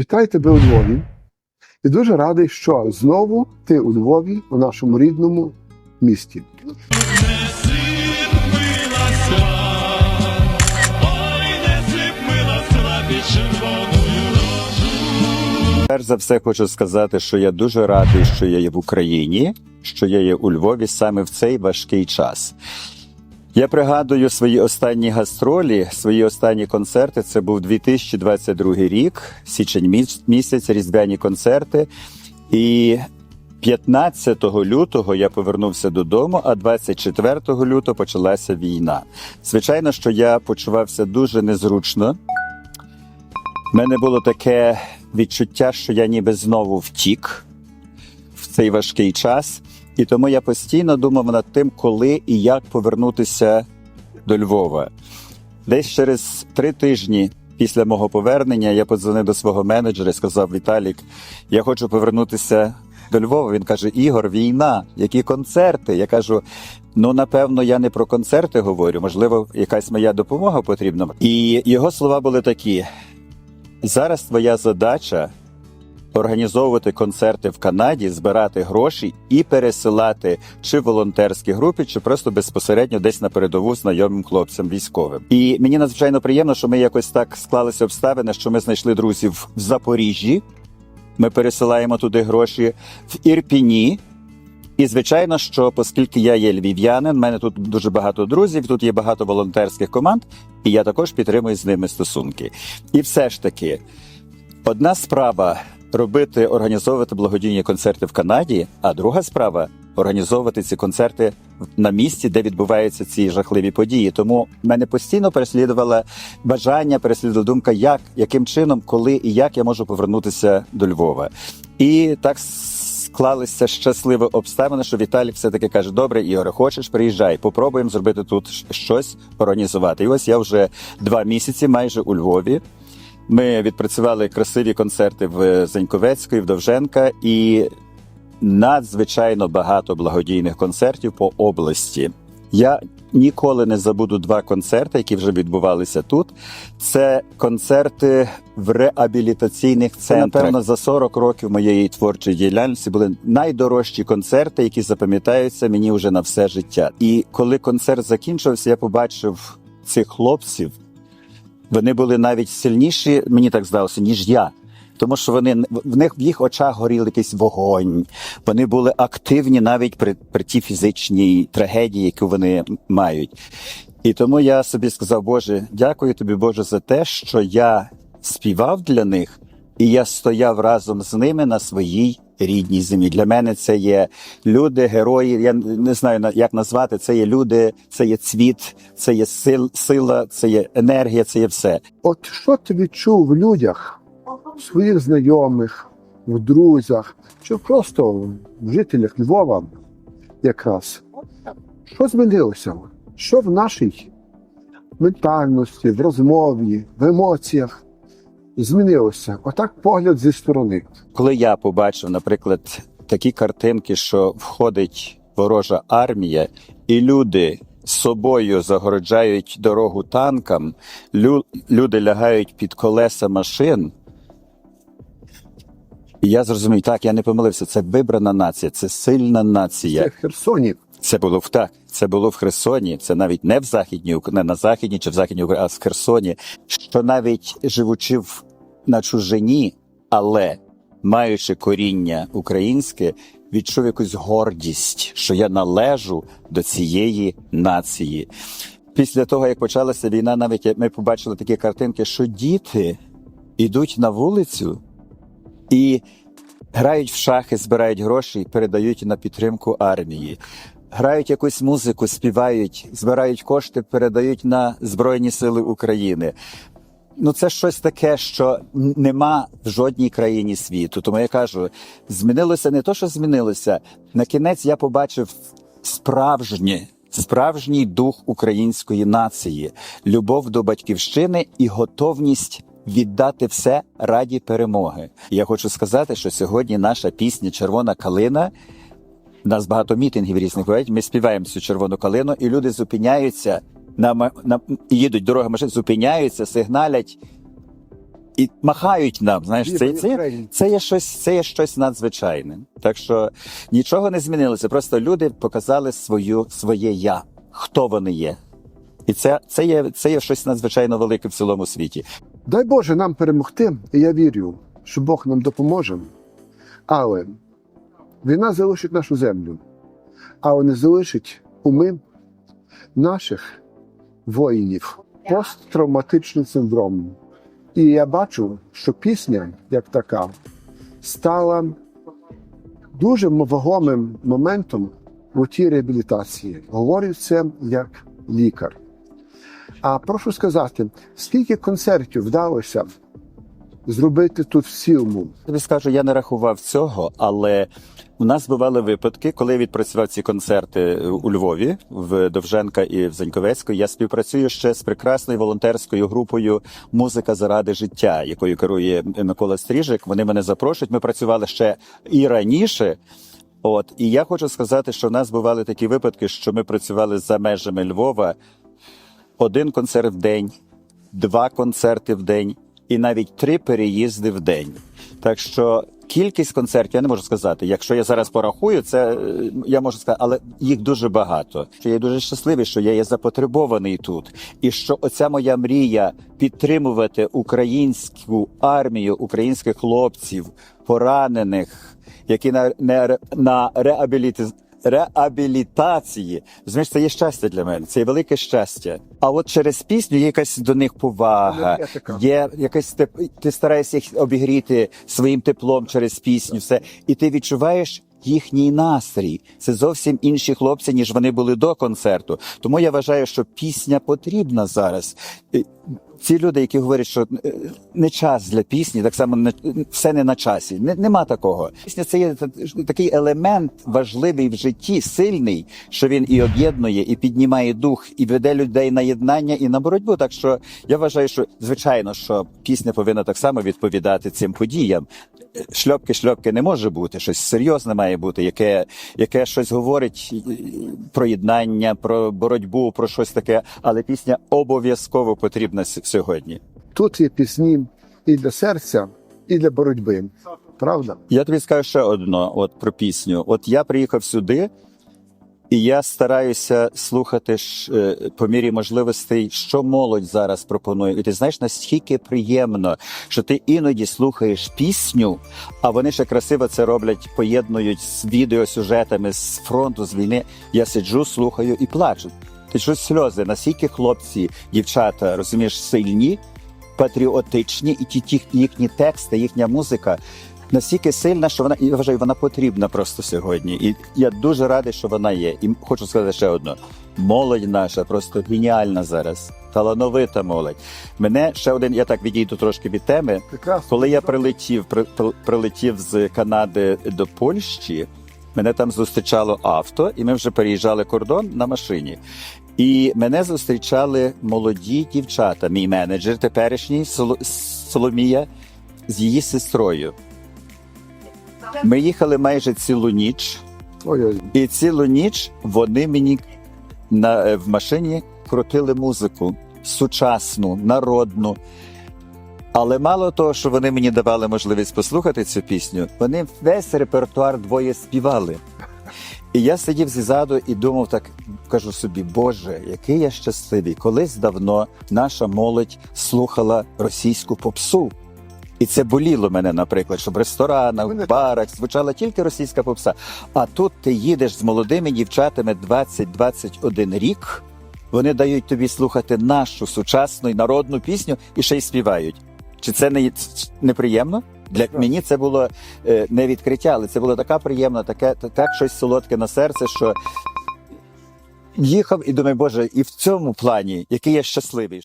Вітаю тебе у Львові. І дуже радий, що знову ти у Львові, у нашому рідному місті. Перш за все хочу сказати, що я дуже радий, що я є в Україні, що я є у Львові саме в цей важкий час. Я пригадую свої останні гастролі, свої останні концерти. Це був 2022 рік, січень міс- місяць, різдвяні концерти. І 15 лютого я повернувся додому, а 24 лютого почалася війна. Звичайно, що я почувався дуже незручно. У мене було таке відчуття, що я ніби знову втік в цей важкий час, і тому я постійно думав над тим, коли і як повернутися до Львова. Десь через три тижні після мого повернення я подзвонив до свого менеджера і сказав: Віталік, я хочу повернутися до Львова. Він каже: Ігор, війна, які концерти? Я кажу. Ну, напевно, я не про концерти говорю, можливо, якась моя допомога потрібна. І його слова були такі: Зараз твоя задача організовувати концерти в Канаді, збирати гроші і пересилати чи волонтерські групи, чи просто безпосередньо десь на передову знайомим хлопцям військовим. І мені надзвичайно приємно, що ми якось так склалися обставини, що ми знайшли друзів в Запоріжжі. Ми пересилаємо туди гроші в Ірпіні. І звичайно, що оскільки я є львів'янин, в мене тут дуже багато друзів, тут є багато волонтерських команд, і я також підтримую з ними стосунки. І все ж таки, одна справа робити, організовувати благодійні концерти в Канаді, а друга справа організовувати ці концерти на місці, де відбуваються ці жахливі події. Тому мене постійно переслідувало бажання, переслідувала думка, як, яким чином, коли і як я можу повернутися до Львова. І так склалися щасливі обставини, що Віталій все-таки каже: Добре, Ігоре, хочеш, приїжджай, попробуємо зробити тут щось організувати. І ось я вже два місяці майже у Львові. Ми відпрацювали красиві концерти в Зеньковецької, в Довженка і надзвичайно багато благодійних концертів по області. Я ніколи не забуду два концерти, які вже відбувалися тут. Це концерти в реабілітаційних центрах. Напевно, за 40 років моєї творчої діяльності були найдорожчі концерти, які запам'ятаються мені вже на все життя. І коли концерт закінчився, я побачив цих хлопців. Вони були навіть сильніші, мені так здалося, ніж я. Тому що вони в них в їх очах горів якийсь вогонь. Вони були активні навіть при, при тій фізичній трагедії, яку вони мають. І тому я собі сказав, Боже, дякую тобі, Боже, за те, що я співав для них, і я стояв разом з ними на своїй рідній землі. Для мене це є люди, герої. Я не знаю на- як назвати. Це є люди, це є цвіт, це є сил, сила, це є енергія, це є все. От що ти відчув в людях, в своїх знайомих, в друзях, чи просто в жителях Львова якраз? Що змінилося? Що в нашій ментальності, в розмові, в емоціях змінилося? Отак погляд зі сторони. Коли я побачив, наприклад, такі картинки, що входить ворожа армія, і люди з собою загороджають дорогу танкам, лю- люди лягають під колеса машин. І я зрозумів, так, я не помилився. Це вибрана нація, це сильна нація. Це в Херсоні. Це було в так. Це було в Херсоні. Це навіть не в західній не на західній чи в західній Україні, а в Херсоні. Що навіть живучи в на чужині, але маючи коріння українське, відчув якусь гордість, що я належу до цієї нації. Після того, як почалася війна, навіть ми побачили такі картинки, що діти йдуть на вулицю і грають в шахи, збирають гроші і передають на підтримку армії. Грають якусь музику, співають, збирають кошти, передають на Збройні Сили України. Ну, це щось таке, що нема в жодній країні світу. Тому я кажу, змінилося не то, що змінилося. На кінець я побачив справжнє, справжній дух української нації, любов до батьківщини і готовність віддати все раді перемоги. Я хочу сказати, що сьогодні наша пісня Червона калина. У нас багато мітингів різних бувають. Ми співаємо цю червону калину, і люди зупиняються на, на їдуть дороги машин, зупиняються, сигналять і махають нам. Знаєш, це, це, є- це є щось, це є щось надзвичайне. Так що нічого не змінилося. Просто люди показали свою своє я, хто вони є. І це, це є це є щось надзвичайно велике в цілому світі. Дай Боже нам перемогти, і я вірю, що Бог нам допоможе. Але війна залишить нашу землю, але не залишить уми наших воїнів посттравматичний синдром. І я бачу, що пісня, як така, стала дуже вагомим моментом у тій реабілітації. Говорю це як лікар. А прошу сказати, скільки концертів вдалося зробити тут в цілому? Тобі скажу, я не рахував цього, але у нас бували випадки, коли я відпрацював ці концерти у Львові в Довженка і в Заньковецьку. Я співпрацюю ще з прекрасною волонтерською групою Музика заради життя, якою керує Микола Стріжик. Вони мене запрошують. Ми працювали ще і раніше. От і я хочу сказати, що в нас бували такі випадки, що ми працювали за межами Львова один концерт в день, два концерти в день і навіть три переїзди в день. Так що кількість концертів я не можу сказати. Якщо я зараз порахую, це е, я можу сказати, але їх дуже багато. Що я дуже щасливий, що я є запотребований тут, і що оця моя мрія підтримувати українську армію, українських хлопців, поранених, які на, на, на реабіліті реабілітації. Розумієш, це є щастя для мене. Це є велике щастя. А от через пісню є якась до них повага, є якась теп- ти стараєшся їх обігріти своїм теплом через пісню, все, і ти відчуваєш. Їхній настрій це зовсім інші хлопці, ніж вони були до концерту. Тому я вважаю, що пісня потрібна зараз. Ці люди, які говорять, що е, не час для пісні, так само не все не на часі. Не, нема такого. Пісня це є такий елемент важливий в житті, сильний, що він і об'єднує, і піднімає дух, і веде людей на єднання і на боротьбу. Так що я вважаю, що звичайно, що пісня повинна так само відповідати цим подіям. Шльопки, шльопки не може бути, щось серйозне має бути, яке, яке щось говорить е, про єднання, про боротьбу, про щось таке. Але пісня обов'язково потрібна сьогодні. Тут є пісні і для серця, і для боротьби. Правда? Я тобі скажу ще одно от про пісню. От я приїхав сюди, і я стараюся слухати ж, е, по мірі можливостей, що молодь зараз пропонує. І ти знаєш, наскільки приємно, що ти іноді слухаєш пісню, а вони ще красиво це роблять, поєднують з відеосюжетами з фронту, з війни. Я сиджу, слухаю і плачу. Ти щось сльози, наскільки хлопці, дівчата, розумієш, сильні, патріотичні, і ті, ті їхні тексти, їхня музика настільки сильна, що вона і я вважаю, вона потрібна просто сьогодні. І я дуже радий, що вона є. І хочу сказати ще одно: молодь наша просто геніальна зараз, талановита молодь. Мене ще один, я так відійду трошки від теми. Прекрасно. Коли я прилетів, при, при- прилетів з Канади до Польщі, мене там зустрічало авто, і ми вже переїжджали кордон на машині. І мене зустрічали молоді дівчата. Мій менеджер теперішній Соло- Соломія з її сестрою. Ми їхали майже цілу ніч, і цілу ніч вони мені на, е, в машині крутили музику сучасну, народну. Але мало того, що вони мені давали можливість послухати цю пісню, вони весь репертуар двоє співали. І я сидів ззаду і думав так, кажу собі, Боже, який я щасливий. Колись давно наша молодь слухала російську попсу. І це боліло мене, наприклад, щоб в ресторанах, в барах звучала тільки російська попса. А тут ти їдеш з молодими дівчатами 20-21 рік. Вони дають тобі слухати нашу сучасну і народну пісню і ще й співають. Чи це не неприємно? Для мені це було е, не відкриття, але це було така приємна, таке так щось солодке на серце, що їхав і думаю, Боже, і в цьому плані, який я щасливий.